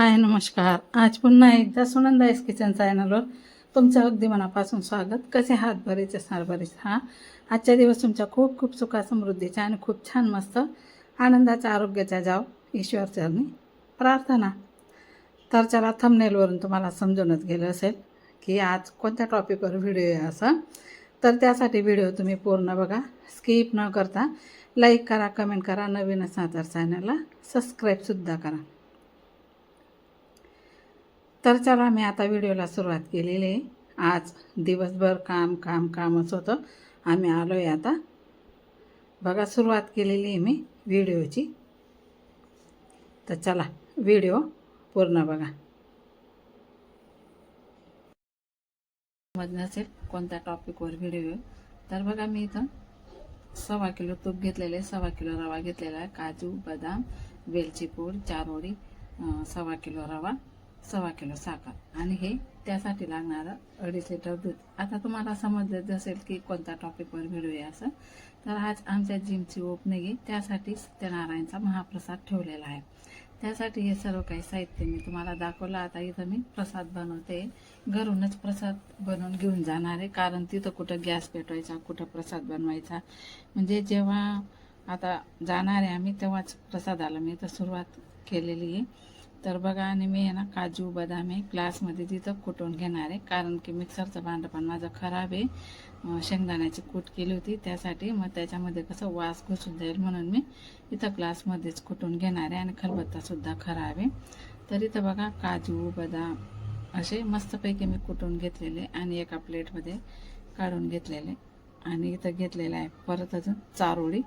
हाय नमस्कार. आज पुन्हा एकदा सुनंदाईस किचन चॅनलवर तुमचं अगदी मनापासून स्वागत. कसे हात बरेचे सार बरेच. हा? आजच्या दिवस तुमच्या खूप खूप सुखा समृद्धीच्या आणि खूप छान मस्त आनंदाच्या आरोग्याच्या जाव. ईश्वरचरणी प्रार्थना. तर चला थंबनेलवरून तुम्हाला समजूनच गेलं असेल की आज कोणत्या टॉपिकवर व्हिडिओ आहे असं. तर त्यासाठी व्हिडिओ तुम्ही पूर्ण बघा. स्किप न करता लाईक करा कमेंट करा. नवीन असा तर चॅनलला सबस्क्राईबसुद्धा करा. तर चला मी आता व्हिडिओला सुरुवात केलेली आहे. आज दिवसभर काम काम कामच होतं. आम्ही आलो आहे आता. बघा सुरुवात केलेली आहे मी व्हिडिओची. तर चला व्हिडिओ पूर्ण बघा. समज नसेल कोणत्या टॉपिकवर व्हिडिओ तर बघा मी इथं सव्वा किलो तूप घेतलेले आहे, सव्वा किलो रवा घेतलेला आहे. काजू बदाम वेलची पूड चारोळी सव्वा किलो रवा. सव्वा किलो साखर. आणि हे त्यासाठी लागणारं अडीच लिटर दूध. आता तुम्हाला समजलं असेल की कोणत्या टॉपिकवर व्हिडिओ आहे असं. तर आज आमच्या जिमची ओपनिंग आहे. त्यासाठी सत्यनारायणचा महाप्रसाद ठेवलेला आहे. त्यासाठी हे सर्व काही साहित्य मी तुम्हाला दाखवलं. आता इथं मी प्रसाद बनवते. घरूनच प्रसाद बनवून घेऊन जाणार आहे. कारण तिथं कुठं गॅस पेटवायचा कुठं प्रसाद बनवायचा. म्हणजे जेव्हा आता जाणार आहे आम्ही तेव्हाच प्रसादाला मी इथं सुरुवात केलेली आहे. तर बघा आणि मी आहे ना काजू बदाम हे ग्लासमध्ये तिथं कुटून घेणार आहे. कारण की मिक्सरचं भांडं पण माझं खराब आहे. शेंगदाण्याची कूट केली होती. त्यासाठी मग त्याच्यामध्ये कसं वास घुसून जाईल म्हणून मी इथं ग्लासमध्येच कुटून घेणार आहे. आणि खरबत्तासुद्धा खराब आहे. तर इथं बघा काजू बदाम असे मस्तपैकी मी कुटून घेतलेले आणि एका प्लेटमध्ये काढून घेतलेले. आणि इथं घेतलेलं आहे परत अजून चारोळी.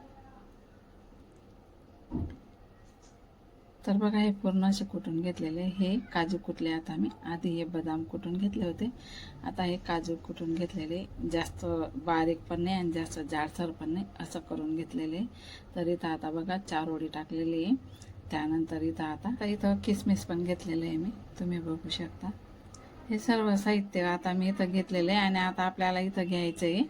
तर बघा हे पूर्ण असे कुटून घेतलेले हे काजू कुटले आता मी आधी हे बदाम कुटून घेतले होते. आता हे काजू कुटून घेतलेले. जास्त बारीक पण नाही आणि जास्त जाडसर पण नाही. असं करून घेतलेले तर इथं आता बघा चार ओळी टाकलेली आहे. त्यानंतर इथं आता तर इथं किसमिस पण घेतलेले आहे मी. तुम्ही बघू शकता. हे सर्व साहित्य आता मी इथं घेतलेलं आहे आणि आता आपल्याला इथं घ्यायचं आहे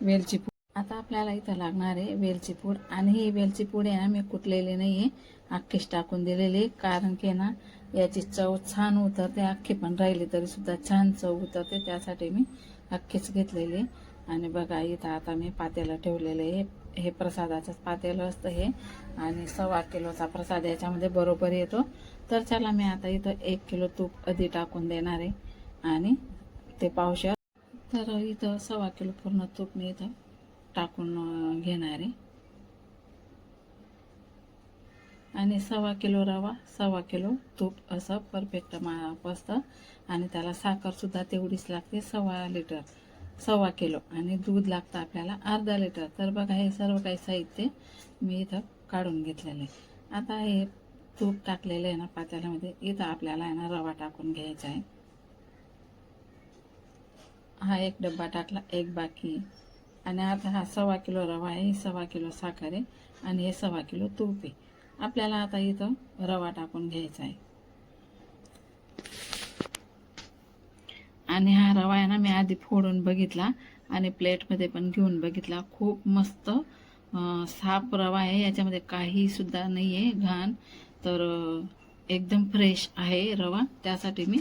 वेलची पूड. आता आपल्याला इथं लागणार आहे वेलची पूड. आणि ही वेलची पूड आहे ना मी कुटलेली नाही आहे अख्खीच टाकून दिलेली कारण की ना याची चव छान उतरते. अख्खी पण राहिली तरी सुद्धा छान चव उतरते. त्यासाठी मी अख्खीच घेतलेली आणि बघा इथं आता मी पातेलं ठेवलेलं आहे. हे प्रसादाचंच पातेलं असतं हे. आणि सव्वा किलोचा प्रसाद याच्यामध्ये बरोबर येतो. तर चला मी आता इथं एक किलो तूप आधी टाकून देणार आहे. आणि ते पावशा तर इथं सव्वा किलो पूर्ण तूप मी इथं टाकून घेणार आहे. आणि सव्वा किलो रवा सव्वा किलो तूप असं परफेक्ट मा पसतं. आणि त्याला साखरसुद्धा तेवढीच लागते सव्वा लिटर सव्वा किलो. आणि दूध लागतं आपल्याला अर्धा लिटर. तर बघा हे सर्व काही साहित्य मी इथं काढून घेतलेलं आहे. आता हे तूप टाकलेलं आहे ना पातेल्यामध्ये इथं आपल्याला आहे ना रवा टाकून घ्यायचा आहे. हा एक डब्बा टाकला एक बाकी. आणि आता हा सव्वा किलो रवा आहे सव्वा किलो साखर आहे आणि हे सव्वा किलो तूप आहे. आपल्याला आता इथं रवा टाकून घ्यायचा आहे. आणि हा रवा आहे ना मी आधी फोडून बघितला आणि प्लेटमध्ये पण घेऊन बघितला. खूप मस्त साफ रवा आहे. याच्यामध्ये काहीसुद्धा नाही आहे घाण. तर एकदम फ्रेश आहे रवा. त्यासाठी मी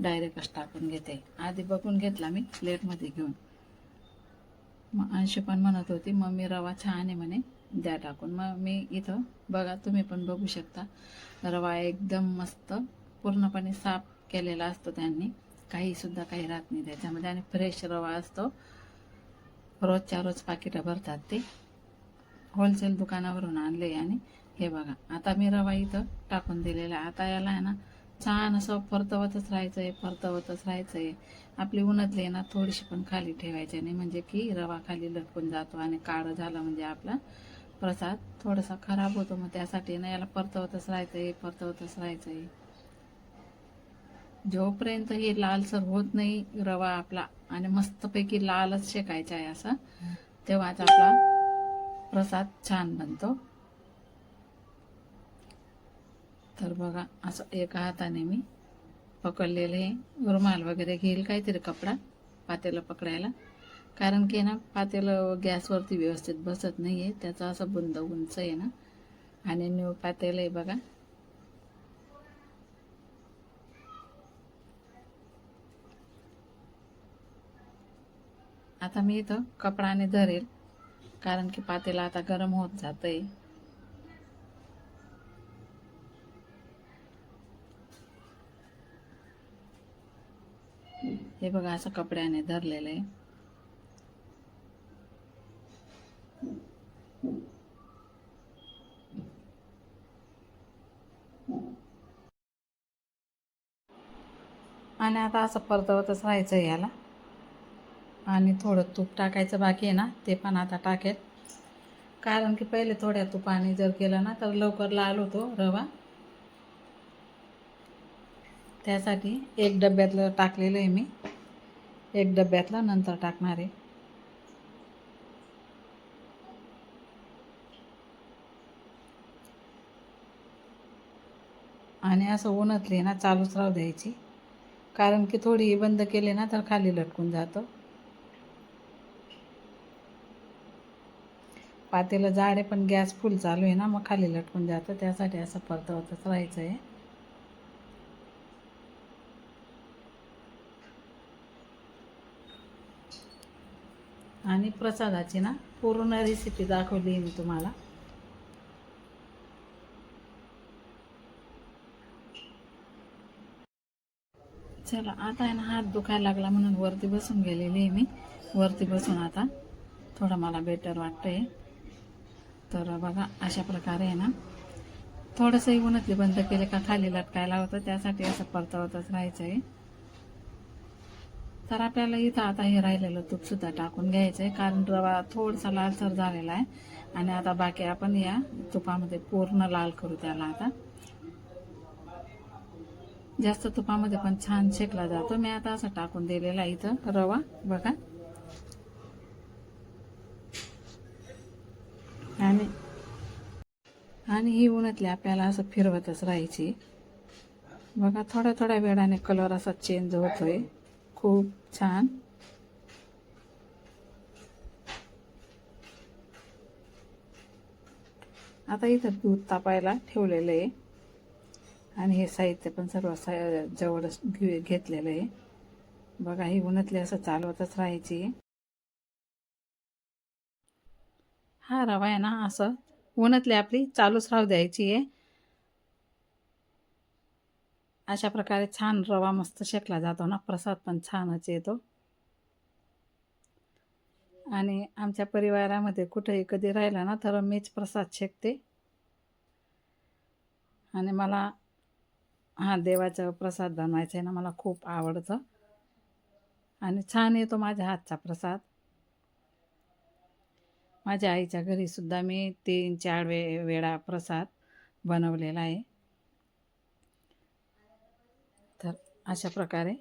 डायरेक्टच टाकून घेते. आधी बघून घेतला मी प्लेटमध्ये घेऊन. मग अंशी पण म्हणत होती मग मी रवा छान आहे म्हणे. द्या टाकून. मग मी इथं बघा तुम्ही पण बघू शकता. रवा एकदम मस्त पूर्णपणे साफ केलेला असतो त्यांनी. काही सुद्धा काही राहत नाही त्याच्यामध्ये आणि फ्रेश रवा असतो. रोजच्या रोज पाकिटं भरतात ते. होलसेल दुकानावरून आणले आणि हे बघा आता मी रवा इथं टाकून दिलेला आहे. आता याला आहे ना छान असं परतवतच राहायचं आहे परतवतच राहायचं आहे आपली उन्हातली आहे ना थोडीशी पण खाली ठेवायची नाही. म्हणजे की रवा खाली लटकून जातो आणि काळं झालं म्हणजे आपला प्रसाद थोडासा खराब होतो मग त्यासाठी ना याला परतवतच राहायचं आहे परतवतच राहायचं आहे जोपर्यंत हे लालसर होत नाही रवा आपला आणि मस्तपैकी लालच शेकायचा आहे असा तेव्हाच आपला प्रसाद छान बनतो. तर बघा असं एका हाताने मी पकडलेले रुमाल वगैरे घेईल काहीतरी कपडा पातेला पकडायला. कारण की ना पातेलं गॅसवरती व्यवस्थित बसत नाही आहे त्याचा असा बुंद उंच आहे ना. आणि न्यू पातेलं आहे बघा. आता मी इथं कपडाने धरेल. कारण की पातेला आता गरम होत जात आहे हे बघा असं कपड्याने धरलेलं आहे. आणि आता असं परतवतच राहायचं याला. आणि थोडं तूप टाकायचं बाकी आहे ना ते पण आता टाकेल. कारण की पहिले थोड्या तुपाने जर केलं ना तर लवकर लाल होतो रवा. त्यासाठी एक डब्यातलं टाकलेलं आहे मी. एक डब्यातलं नंतर टाकणार आहे. आणि असं उन्हातली ना चालूच राहू द्यायची. कारण की थोडी बंद केली ना तर खाली लटकून जातं. पातेलं जाड आहे पण गॅस फुल चालू आहे ना मग खाली लटकून जातं. त्यासाठी असं परतवतच राहायचं आहे आणि प्रसादाची ना पूर्ण रेसिपी दाखवली मी तुम्हाला. चला आता आहे ना हात दुखायला लागला म्हणून वरती बसून गेलेली आहे मी. वरती बसून आता थोडं मला बेटर वाटतंय. तर बघा अशा प्रकारे आहे ना थोडंसंही उन्हातली बंद केले का खाली लटकायला होतं त्यासाठी असं परतवतच राहायचं आहे तर आपल्याला इथं आता हे राहिलेलं तूपसुद्धा टाकून घ्यायचं आहे कारण रवा थोडासा लालसर झालेला आहे. आणि आता बाकी आपण या तुपामध्ये पूर्ण लाल करू त्याला आता. जास्त तुपामध्ये पण छान शेकला जातो. मी आता असं टाकून दिलेला आहे इथं. रवा बघा. आणि आणि ही उन्हातली आपल्याला असं फिरवतच राहायची. बघा थोड्या थोड्या वेळाने कलर असा चेंज होतोय. खूप छान. आता इथं दूध तापायला ठेवलेलं आहे. आणि हे साहित्य पण सर्व सा जवळच घे- घेतलेलं आहे. बघा ही उन्हातली असं चालवतच राहायची. हा रवा आहे ना असं उन्हातली आपली चालूच राहू द्यायची आहे. अशा प्रकारे छान रवा मस्त शेकला जातो ना प्रसाद पण छानच येतो. आणि आमच्या परिवारामध्ये कुठेही कधी राहिला ना तर मीच प्रसाद शेकते. आणि मला हा देवाचा प्रसाद बनवायचा आहे ना मला खूप आवडतं. आणि छान येतो माझ्या हातचा प्रसाद. माझ्या आईच्या घरीसुद्धा मी तीन चार वे वेळा प्रसाद बनवलेला आहे. तर अशा प्रकारे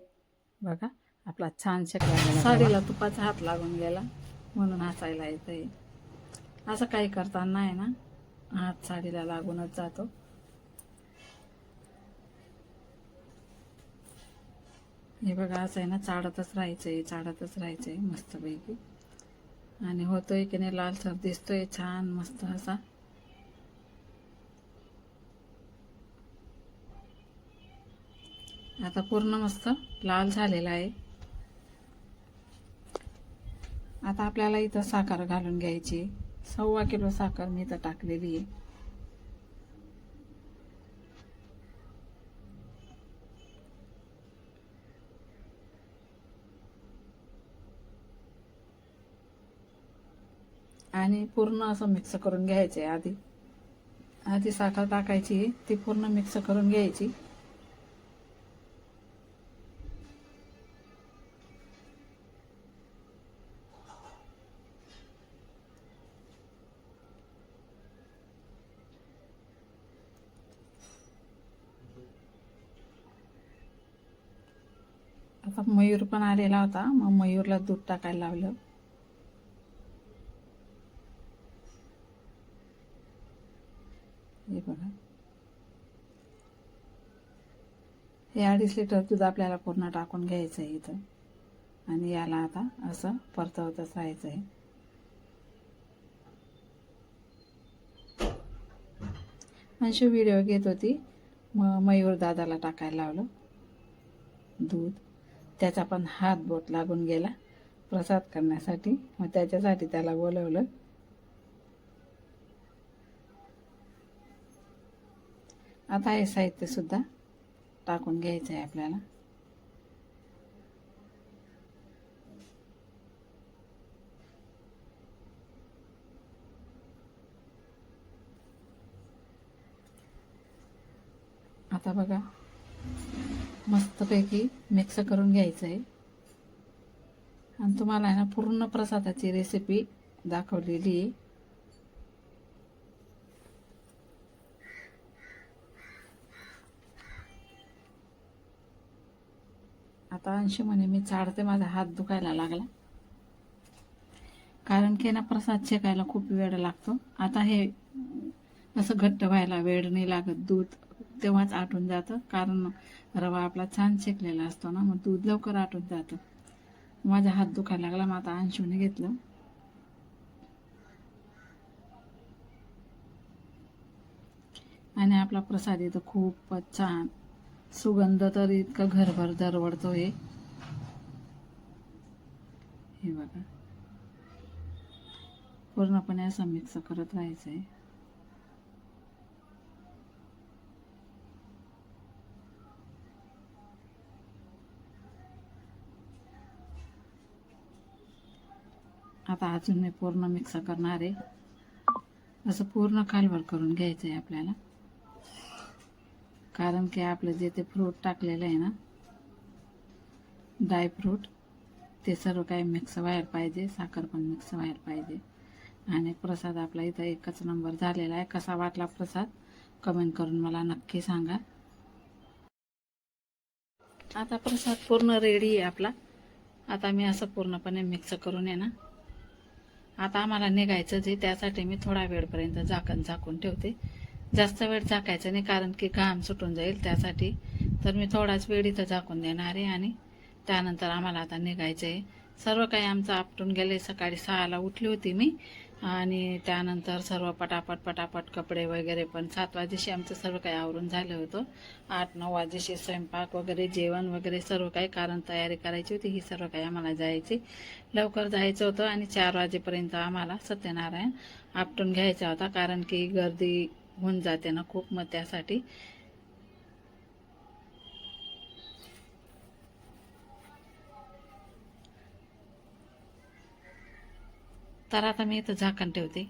बघा आपला छान शकला साडीला तुपाचा हात लागून गेला म्हणून हसायला येतं आहे असं काही करताना आहे ना हात साडीला लागूनच जातो. हे बघा असं आहे ना चाडतच राहायचं आहे चाडतच राहायचं आहे मस्तपैकी. आणि होतोय की नाही लालसर दिसतोय छान मस्त असा. आता पूर्ण मस्त लाल झालेला आहे. आता आपल्याला इथं साखर घालून घ्यायची. सव्वा किलो साखर मी इथं टाकलेली आहे. आणि पूर्ण असं मिक्स करून घ्यायचं आहे आधी. आधी साखर टाकायची ती पूर्ण मिक्स करून घ्यायची. आता मयूर पण आलेला होता मग मयूरला दूध टाकायला लावलं हे बघा हे अडीच लिटर दूध आपल्याला पूर्ण टाकून घ्यायचं आहे इथं. आणि याला आता असं परतवतच राहायचं आहे. अंशू व्हिडिओ घेत होती. मग मयूर दादाला टाकायला लावलं दूध. त्याचा पण हात बोट लागून गेला प्रसाद करण्यासाठी. मग त्याच्यासाठी त्याला बोलवलं. आता हे साहित्यसुद्धा टाकून घ्यायचं आहे आपल्याला. आता बघा मस्तपैकी मिक्स करून घ्यायचं आहे आणि तुम्हाला आहे ना पूर्ण प्रसादाची रेसिपी दाखवलेली आहे. आता अंशी म्हणे मी चाडते माझा हात दुखायला लागला. कारण की ना प्रसाद शेकायला खूप वेळ लागतो. आता हे असं घट्ट व्हायला वेळ नाही लागत दूध तेव्हाच आटून जातं. कारण रवा आपला छान शेकलेला असतो ना मग दूध लवकर आटून जातं. माझा हात दुखायला लागला मग आता अंशूने घेतलं. आणि आपला प्रसाद इथं खूपच छान सुगंध तर इतका घरभर दरवडतो हे. बघा. पूर्णपणे असं मिक्स करत राहायचं आहे आता अजून मी पूर्ण मिक्स करणार आहे. असं पूर्ण कालभर करून घ्यायचं आहे आपल्याला. कारण की आपलं जे ते फ्रूट टाकलेलं आहे ना ड्रायफ्रूट ते सर्व काही मिक्स व्हायला पाहिजे साखर पण मिक्स व्हायला पाहिजे. आणि प्रसाद आपला इथं एकच नंबर झालेला आहे. कसा वाटला प्रसाद? कमेंट करून मला नक्की सांगा. आता प्रसाद पूर्ण रेडी आहे आपला. आता मी असं पूर्णपणे मिक्स करून आहे ना. आता आम्हाला निघायचंच आहे. त्यासाठी मी थोडा वेळपर्यंत झाकण झाकून ठेवते. जास्त वेळ झाकायचं नाही कारण की घाम सुटून जाईल त्यासाठी. तर मी थोडाच वेळ इथं झाकून देणार आहे आणि त्यानंतर आम्हाला आता निघायचं आहे सर्व काही आमचं आपटून गेले सकाळी सहाला उठली होती मी आणि त्यानंतर सर्व पटापट पटापट कपडे वगैरे पण सात वाजेशी आमचं सर्व काही आवरून झालं होतं. आठ नऊ वाजेशी स्वयंपाक वगैरे जेवण वगैरे सर्व काही कारण तयारी करायची होती. ही सर्व काही आम्हाला जायची. लवकर जायचं होतं आणि चार वाजेपर्यंत आम्हाला सत्यनारायण आपटून घ्यायचा होता कारण की गर्दी होऊन जाते ना खूप मग त्यासाठी. तर आता मी इथं झाकण ठेवते.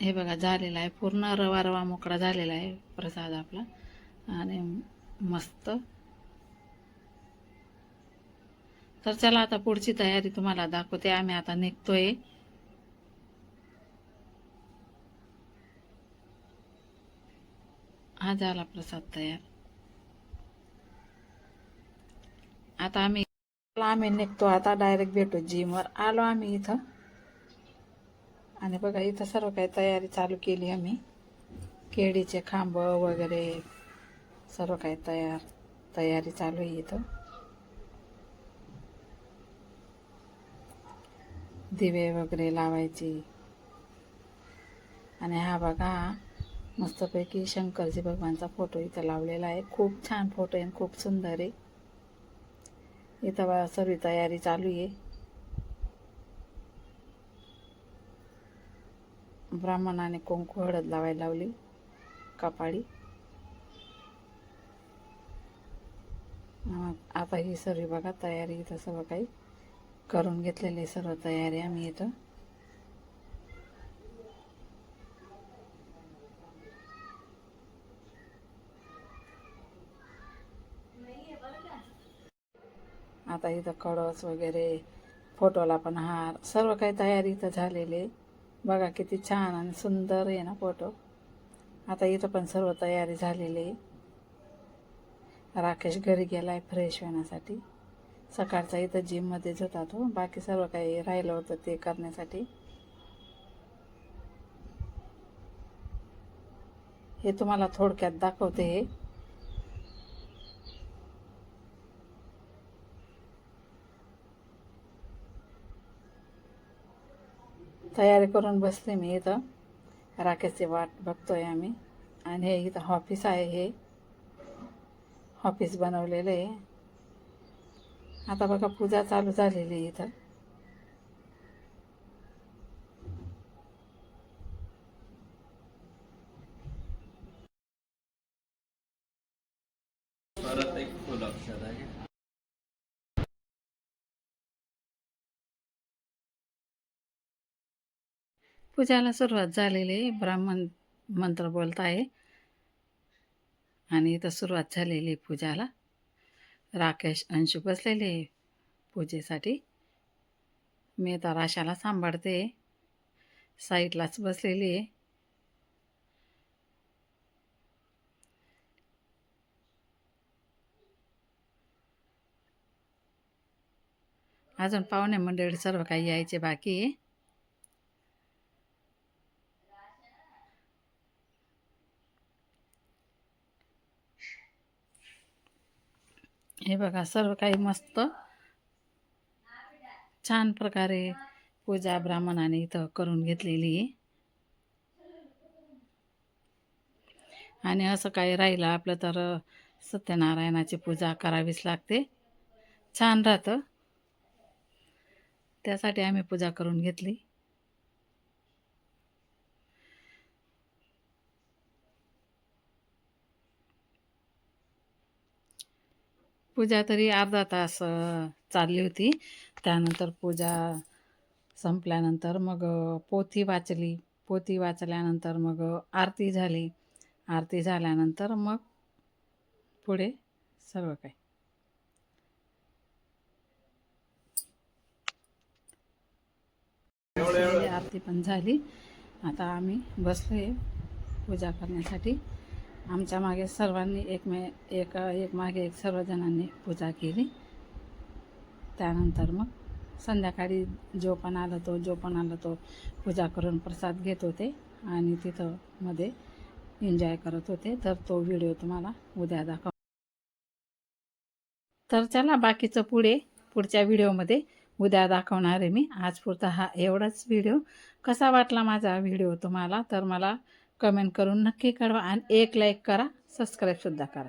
हे बघा झालेला आहे. पूर्ण रवा रवा मोकळा झालेला आहे प्रसाद आपला. आणि मस्त. तर चला आता पुढची तयारी तुम्हाला दाखवते. आम्ही आता निघतोय. हा झाला प्रसाद तयार. आता आम्ही आम्ही निघतो आता डायरेक्ट भेटू जिमवर आलो आम्ही इथं. आणि बघा इथं सर्व काही तयारी चालू केली आम्ही. केळीचे खांब वगैरे सर्व काही तयार तयारी चालू आहे इथं. दिवे वगैरे लावायची. आणि हा बघा मस्तपैकी शंकरजी भगवानचा फोटो इथं लावलेला आहे. खूप छान फोटो आहे खूप सुंदर आहे. इथं बा सर्व तयारी चालू आहे. ब्राह्मणाने कुंकू हळद लावायला लावली कपाळी. आता ही सर्व बघा तयारी इथं सर्व काही करून घेतलेली सर्व तयारी आम्ही इथं. आता इथं कळस वगैरे फोटोला पण हार सर्व काही तयारी इथं झालेली बघा किती छान आणि सुंदर आहे ना फोटो. आता इथं पण सर्व तयारी झालेली राकेश घरी गेला आहे फ्रेश होण्यासाठी. सकाळचा इथं जिममध्येच होता तो. बाकी सर्व काही राहिलं होतं ते करण्यासाठी. हे तुम्हाला थोडक्यात दाखवते हे. तयारी करून बसले मी इथं. राकेशची वाट बघतो आहे आम्ही. आणि हे इथं ऑफिस आहे हे. ऑफिस बनवलेलं आहे. आता बघा पूजा चालू झालेली आहे इथं परत एक फुल अक्षर आहे पूजाला सुरुवात झालेली आहे. ब्राह्मण मंत्र बोलत आहे. आणि इथं सुरुवात झालेली आहे पूजाला. राकेश अंशू बसलेले आहे पूजेसाठी. मी आता राशाला सांभाळते. साईडलाच बसलेली आहे. अजून पाहुणे मंडळी सर्व काही यायचे बाकी आहे. हे बघा सर्व काही मस्त. छान प्रकारे पूजा ब्राह्मणाने इथं करून घेतलेली आहे. आणि असं काही राहिलं आपलं तर सत्यनारायणाची पूजा करावीच लागते. छान राहतं. त्यासाठी आम्ही पूजा करून घेतली. पूजा तरी अर्धा तास चालली होती. त्यानंतर पूजा संपल्यानंतर मग पोथी वाचली. पोथी वाचल्यानंतर मग आरती झाली. आरती झाल्यानंतर मग पुढे सर्व काही आरती पण झाली. आता आम्ही बसलोय पूजा करण्यासाठी. आमच्या मागे सर्वांनी एकमे एक एक मागे एक सर्वजणांनी पूजा केली. त्यानंतर मग संध्याकाळी जो पण आला तो जो पण आला तो पूजा करून प्रसाद घेत होते आणि तिथं मध्ये एन्जॉय करत होते. तर तो व्हिडिओ तुम्हाला उद्या दाखव तर चला बाकीचं पुढे पुढच्या व्हिडिओमध्ये उद्या दाखवणार आहे मी. आज पुरता हा एवढाच व्हिडिओ कसा वाटला माझा व्हिडिओ तुम्हाला? तर मला कमेंट करून नक्की कळवा आणि एक लाईक करा सबस्क्राईबसुद्धा करा.